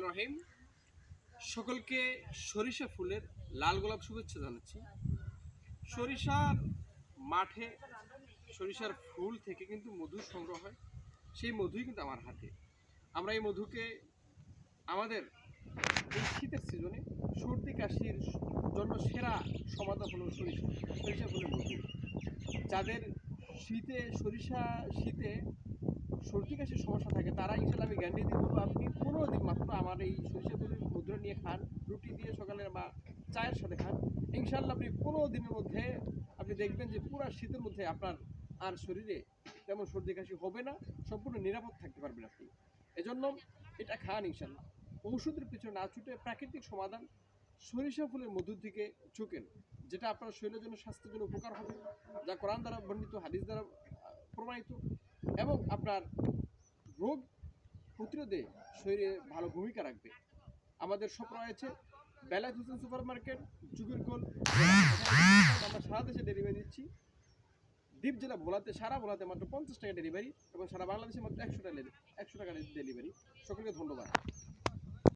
রহমান রহিম। সকলকে সরিষা ফুলের লাল গোলাপ শুভেচ্ছা জানাচ্ছি। সরিষার মাঠে সরিষার ফুল থেকে কিন্তু মধু সংগ্রহ হয়। সেই মধুই কিন্তু আমার হাতে। আমরা এই মধুকে আমাদের এই শীতের সিজনে সর্দি, কাশির জন্য সেরা সমাধান হলো সরিষা সরিষা ফুলের মধু। যাদের শীতে, সরিষা শীতে সর্দি, কাশির সমস্যা থাকে, তারা ইনশাল্লাহ আমি গ্যারান্টি দিয়ে বলব আমার এই সরিষা ফুলের মধুরা নিয়ে খান, রুটি দিয়ে সকালে বা চায়ের সাথে খান ইনশাল্লাহ আপনি পনেরো দিনের মধ্যে আপনি দেখবেন যে পুরো শীতের মধ্যে আপনার আর শরীরে তেমন সর্দি কাশি হবে না, সম্পূর্ণ নিরাপদ থাকতে পারবেন আপনি। এজন্য এটা খান ইনশাল্লাহ ঔষধের পিছনে না ছুটে প্রাকৃতিক সমাধান সরিষা ফুলের মধুর দিকে ঝুঁকেন যেটা আপনার শরীরের জন্য স্বাস্থ্যের জন্য উপকার হবে, যা কোরআন দ্বারা বর্ণিত, হাদিস দ্বারা প্রমাণিত, এবং আপনার রোগ প্রতিরোধে শরীরে ভালো ভূমিকা রাখবে। আমাদের সব রয়েছে বেলায় হোসেন সুপার মার্কেট যুগের গোল। আমরা সারা দেশে ডেলিভারি দিচ্ছি। দ্বীপ জেলা ভোলাতে, সারা ভোলাতে মাত্র পঞ্চাশ টাকা ডেলিভারি এবং সারা বাংলাদেশে মাত্র একশো টাকা একশো টাকা ডেলিভারি সকলকে ধন্যবাদ।